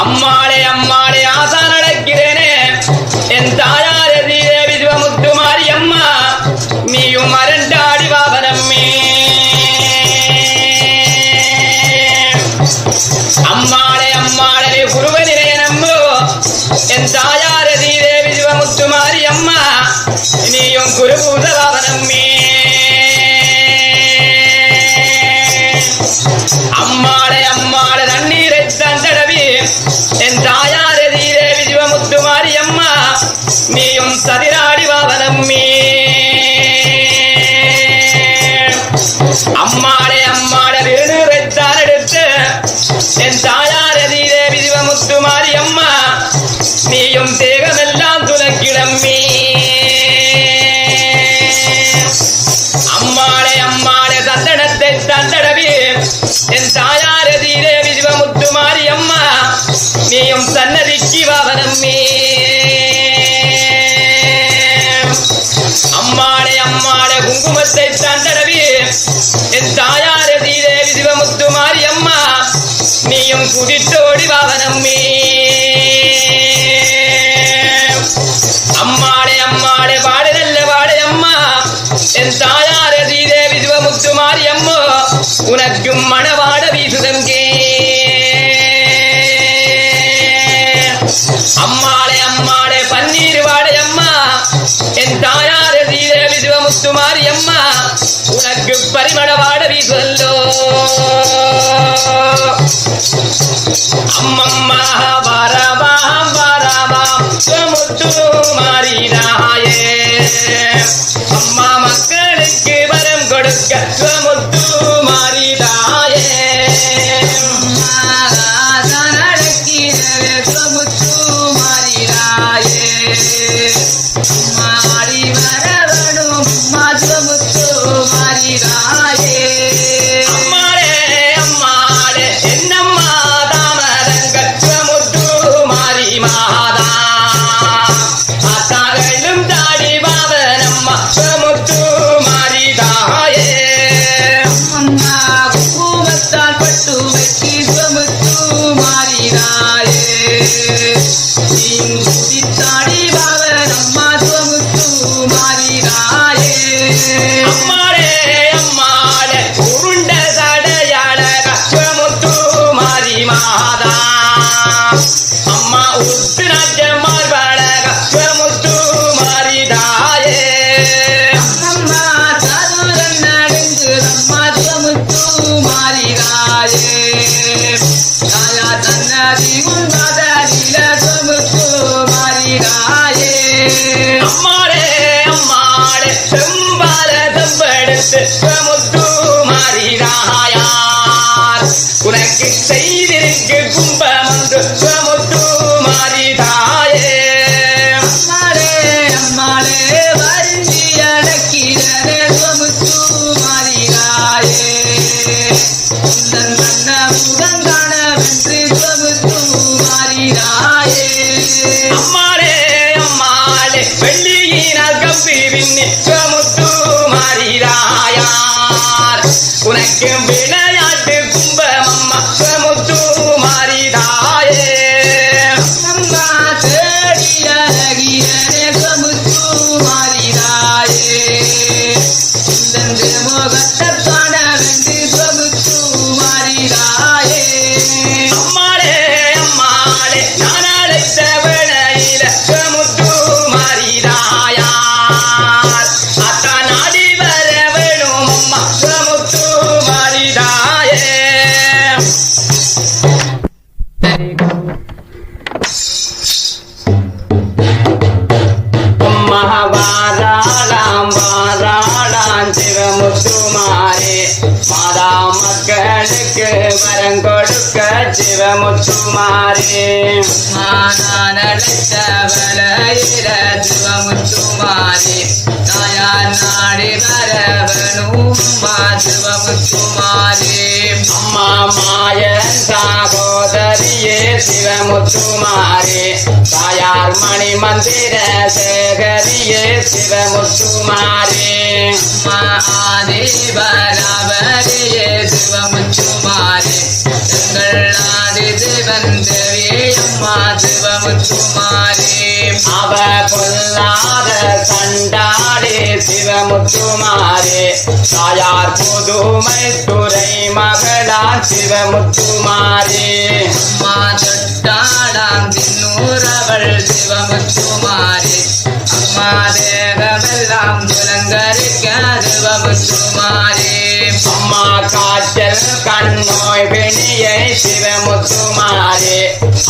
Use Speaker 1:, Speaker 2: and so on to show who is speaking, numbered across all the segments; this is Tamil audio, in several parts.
Speaker 1: அம்மாளே அம்மாளே ஆசா நடக்கிறேனே என் தாயாரே தீதேவி சிவமுத்துமாரி அம்மா நீயும் அரண்டாடி வாவனம்மே அம்மாளே அம்மாளே குருவ நிலையனம்மோ என் தாயார தீதேவி சிவமுத்துமாரி அம்மா நீயும் குருபூதவாவனம்மே நீயும் சதிராடி வாவனம்மே அம்மாளே அம்மாளே வேணுரைத்தான் எடுத்து என் தாயார் அதிலே விதிவமுத்து மாரியம்மா நீயும் தேகமெல்லாம் துலக்கிடம்மே அம்மாளே அம்மாளே தந்தனத்தை தந்தடவி என் தாயார் அதிலே விதிவமுத்து மாரியம்மா நீயும் சன்னதிக்கு வாவலம்மே அம்மாளே அம்மாளே குங்குமத்தை தந்தடவி என் தாயார தீதேவி சிவமுத்துமாரி அம்மா நீயும் குதித்தோடி வாவனம்மே அம்மாளே அம்மாளே பாடு நல்ல பாடு அம்மா என் தாயார தீதேவி சிவமுத்துமாரி அம்மா உனக்கும் மணவாட வீசுதங்கே முத்துமாரி அம்மா உனக்கு பரிமள வாடவி சொல்லோ. அம்மம்மா வரவாம் வரவாம் முத்துமாரி மாறினாயே. அம்மா மக்களுக்கு வரம் கொடுக்க
Speaker 2: மானானழைத்த வலையில சிவமுத்துமாரி தாயா நாடி வரவனும் மாதுவமுத்துமாரே
Speaker 1: அம்மா மாயன் சாகோதரியே சிவமுத்துமாரே தாயார் மணி மந்திர சேகரியே சிவமுத்துமாரே
Speaker 2: அம்மா ஆதிபராவரியே சிவமுத்துமாரே சிவமுத்துமாரே
Speaker 1: அவ பொல்லாத கண்டாடே சிவமுத்துமாரே. தாயார் புதுமை துறை மகளா சிவமுத்துமாரே.
Speaker 2: அம்மா தின்னூரவள் சிவமுத்துமாரி அம்மா தேகமெல்லாம் துலங்கரிக்க சிவமுத்துமாரி
Speaker 1: அம்மா காய்ச்சல் கண்ணோய் வெளியை சிவமுத்துமாரே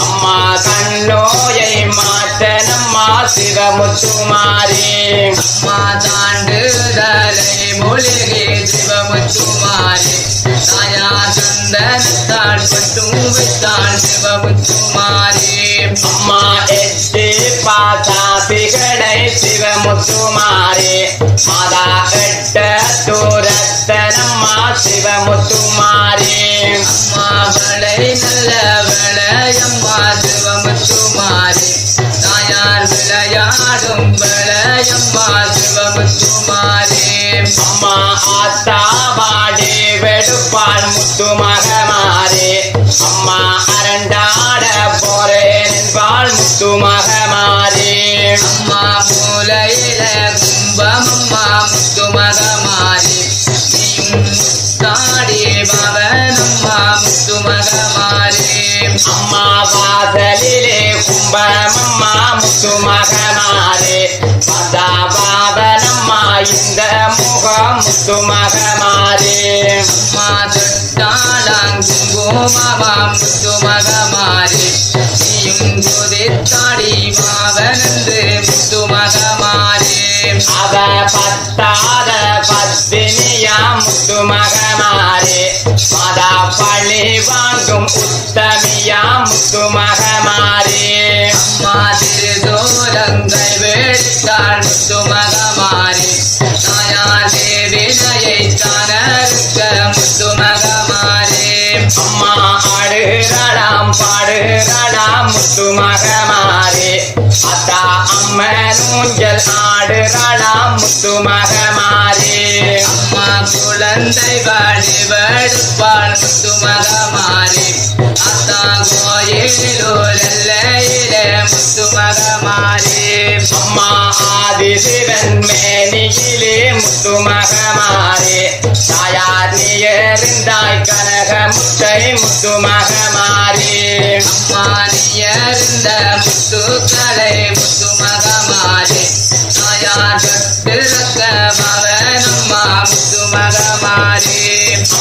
Speaker 1: அம்மா கண்ணோயை மாற்றனம்மா சிவமுத்துமாரே
Speaker 2: அம்மா தாண்டுதலை மூலிகை சிவமுத்துமாரி தாயா சந்தனத்தாள் பட்டும் விட்டாள் சிவமுத்துமாரி
Speaker 1: அம்மா எட்டு பாசாசிகளை சிவமுத்துமாரே. மாத
Speaker 2: குங்குமமா முத்துமகமாரி நீயும் குதித்தாடி பாவனந்து முத்துமகமாரி
Speaker 1: அவ பத்தாத பத்தினியா முத்துமகமாரே மதா பழி வாங்கும் உத்தமியாம் முத்துமகமாரே பாடுகளாம் அத்தா அம்மன் ஊஞ்சல் ஆடுகளாம் முத்துமகமாரே.
Speaker 2: அம்மா குழந்தை வாடி வடுப்பாள் முத்துமகமாரி. அத்தா கோயிலூர் எல்லையிலே முத்துமகமாரி.
Speaker 1: அம்மா ஆதிசிவன் மேனியிலே முத்துமகமாரே தாயார் அறிந்தாய் கனக முத்தை முத்துமாக
Speaker 2: மாறி. நீயறிந்த முத்துக்களை முத்துமகமாரி தாயார் தொட்டிருக்க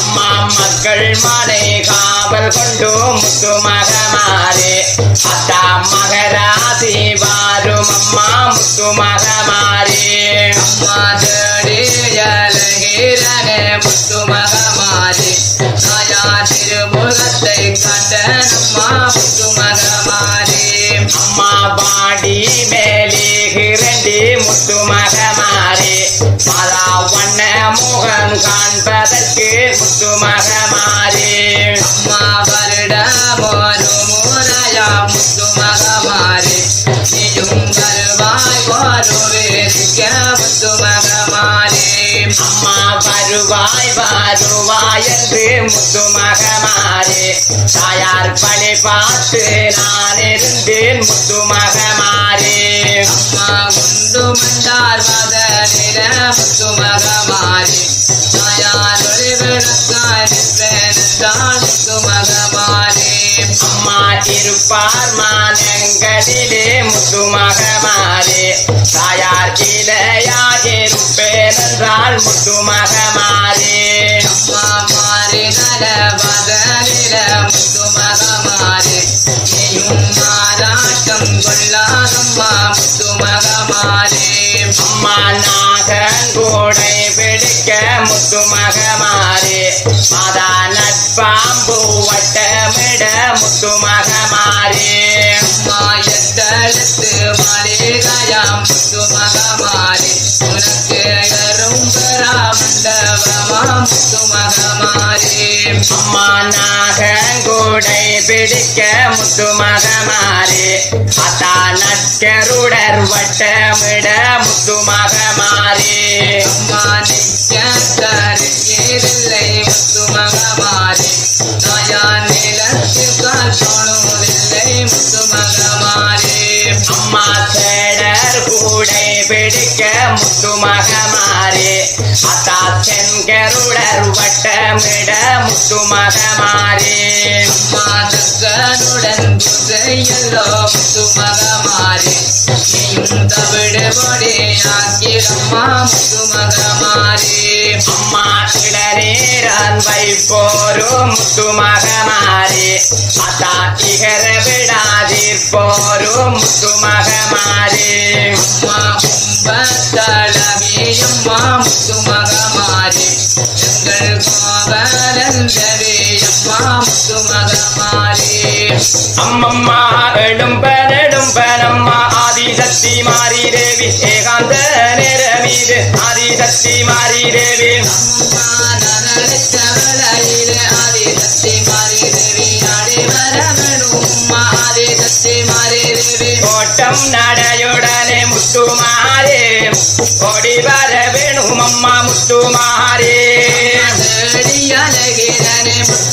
Speaker 1: அம்மா மக்கள் மனை காவல் கொண்டு
Speaker 2: முத்துமாக மாறி. மோரு முறையா முத்துமகமாரி நீயும் வருவாய் வருவேற்க முத்துமகமாரி
Speaker 1: அம்மா வருவாய் வருவாய் என்று முத்துமகமாரே தாயார் பணி பார்த்து நான் இருந்தேன் முத்துமகமாரே
Speaker 2: அம்மா குண்டு மண்டார் மதனில முத்துமகமாரி தாயார் ஒரு ஒளிவிளக்காய் நின்றேன் முத்துமகமாரி
Speaker 1: அம்மா இருப்பார் மானங்களிலே முத்து முத்துமகமாரே தாயார் இளையாயிருப்பேன் என்றால்
Speaker 2: முத்து முத்துமகமாரே முத்துமகமாரே.
Speaker 1: அம்மா நாகங்கூடை பிடிக்க முத்து மகமாரே அத்தா நக்கருடர் வட்டமிட முத்து கூடை பிடிக்க முத்து மகமாரே அத்தா செங்கருடர் வட்டமிட முத்து மகமாரே
Speaker 2: மாதக்கனுடன் புதையல்லோ முத்துமகமாரே நீயும் தவிடுபடி
Speaker 1: அம்மா கிளரேரான் வைப்போரும் முத்து அத்தா இகர விடாதீர் போரும்
Speaker 2: அம்மா எங்கள் അമ്മമ്മ എഴുമ്പനെടുമ്പനമ്മ ആദിശക്തി മാരി ദേവി ഏകാന്ത നിരമീത് ആദിശക്തി മാരി ദേവി ആദിശക്തി
Speaker 1: മാരി ദേവി ആദിശക്തി മാരി ദേവി ഓട്ടം നടയുടനെ മുത്തുമാരേ
Speaker 2: ഓടി വര വേണുമമ്മ മുത്തുമാരേ മുത്തു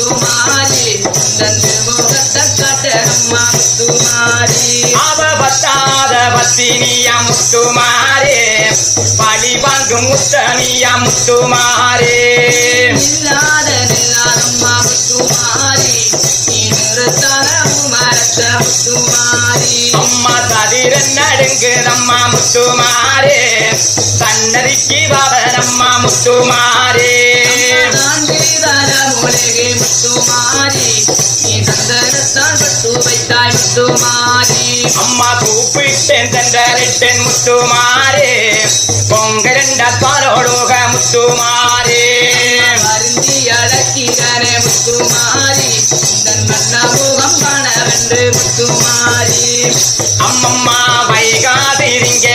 Speaker 2: காட்ட அம்மா முத்துமாரி
Speaker 1: அவ பத்தாத பத்தினியா முத்துமாரே. பழி வாங்கும் முத்தமியா முத்துமாரே.
Speaker 2: இல்லாத நில்லாதம்மா முத்துமாரி.
Speaker 1: அம்மா சதிரன் நடுங்குதம்மா முத்துமாரே. சன்னதிக்கு பவனம்மா முத்துமாரே.
Speaker 2: முத்துமாரி. நீ சந்தனத்தால் பட்டு வைத்தாய் முத்துமாரி
Speaker 1: அம்மா கூப்பிட்டேன் சென்றரிட்டேன் முத்துமாரே பொங்கரண்ட பாலோடுக முத்துமாரே
Speaker 2: வருந்தி அடக்கிறனே முத்துமாரி தன் மன்ன முகம் காணவென்று முத்துமாரி
Speaker 1: அம்மம்மா வைகாதிரிங்க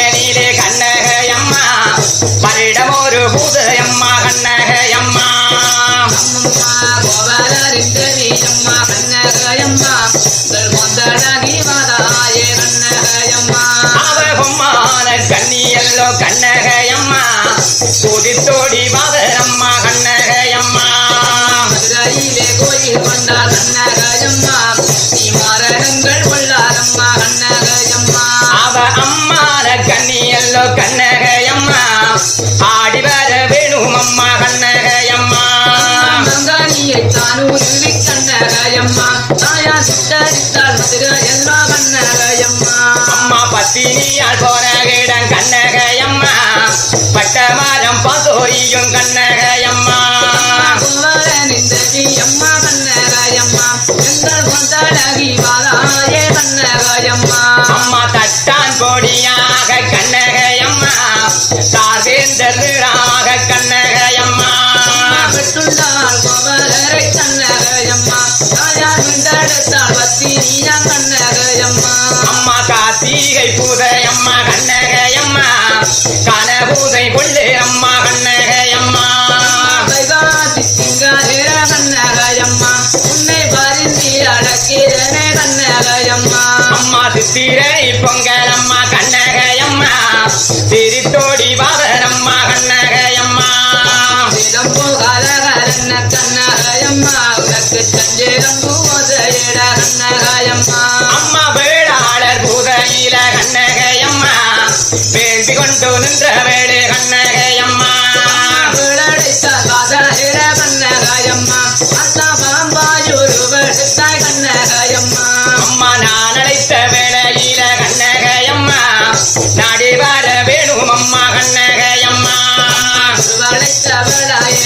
Speaker 1: குதித்தோடி வாதரம்மா கண்ணகையம்மா.
Speaker 2: மதுரையிலே கோயில் கொண்டார் கண்ணகையம்மா. நீ மரணங்கள் கொள்ளாதம்மா கண்ணகையம்மா.
Speaker 1: அவ அம்மான கண்ணியல்லோ கண்ணகையம்மா. ஆடி வர வேணும் அம்மா கண்ணகையம்மா.
Speaker 2: மங்கானியை தானூருவி கண்ணகையம்மா. தாயா சித்தரித்தாள் மதுரை எல்லா கண்ணகையம்மா.
Speaker 1: அம்மா பத்தினியால் போன கிடம் கண்ணகையம்மா. பசோரியும் கண்ணகையம்மா
Speaker 2: அம்மா
Speaker 1: சித்திரை பொங்கல் அம்மா கண்ணகையம்மா. திரித்தோடி வாதரம்மா கண்ணகையம்மா.
Speaker 2: சிலம்பு கலகலன்ன கண்ணகையம்மா. உனக்கு சஞ்சேரம்பு உதயிட கண்ணகையம்மா.
Speaker 1: அம்மா வேளாளர் பூதையில கண்ணகையம்மா. வேண்டி கொண்டு நின்ற வேடு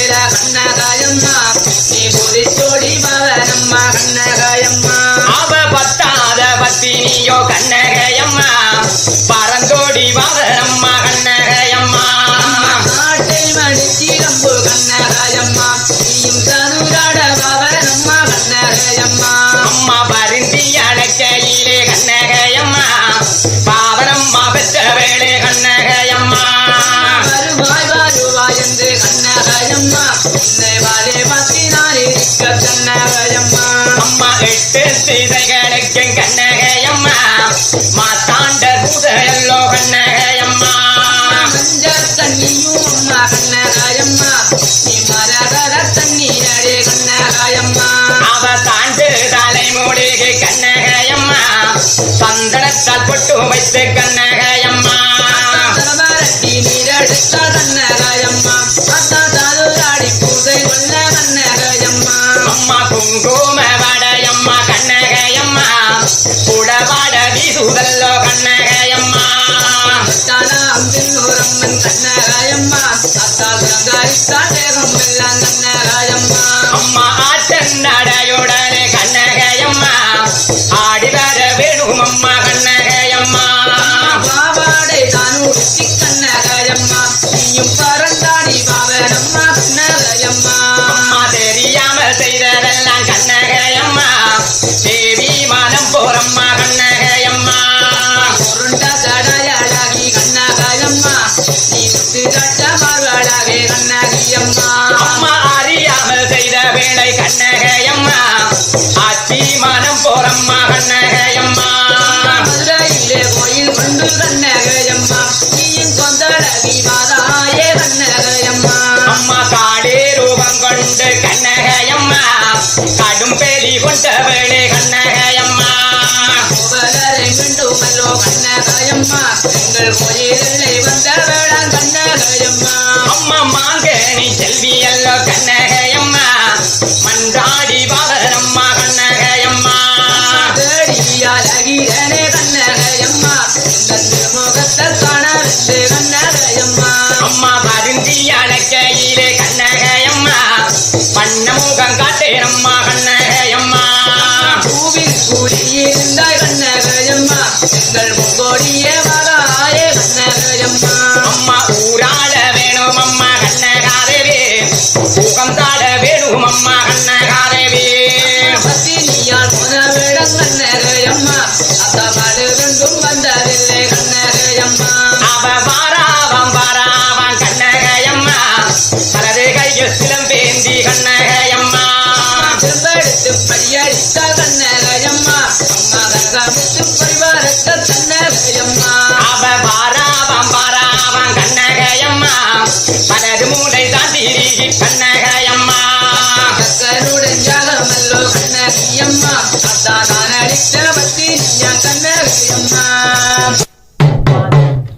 Speaker 1: விளையில கண்ணகையம்மா
Speaker 2: நீ புதிச்சோடி பவனம்மா கண்ணகையம்மா
Speaker 1: கண்ணகையம்மா. அம்மா எட்டு திசைகளுக்கும் கண்ணகையம்மா. மாத்தாண்ட குதையல்லோ கண்ணகையம்மா.
Speaker 2: தண்ணியும் அம்மா கண்ணகாயம்மா நீ மரகர தண்ணீரே கண்ணகாயம்மா
Speaker 1: அவ தாண்டு தலைமூடிக்கு கண்ணகையம்மா. சந்தனத்தால் பொட்டு வைத்து கண்ணகையம்மா. குங்கும வடையம்மா கண்ணகையம்மா. புடவாட வீசுதல்லோ கண்ணகையம்மா
Speaker 2: தானாம் தின்னூரம்மன் கண்ணகாயம்மா அத்தால் கங்காயித்தா தேகம் எல்லாம் கண்ணகாயம்மா.
Speaker 1: அம்மா ஆத்தன் நடையுடனே கண்ணகையம்மா ஆடி வர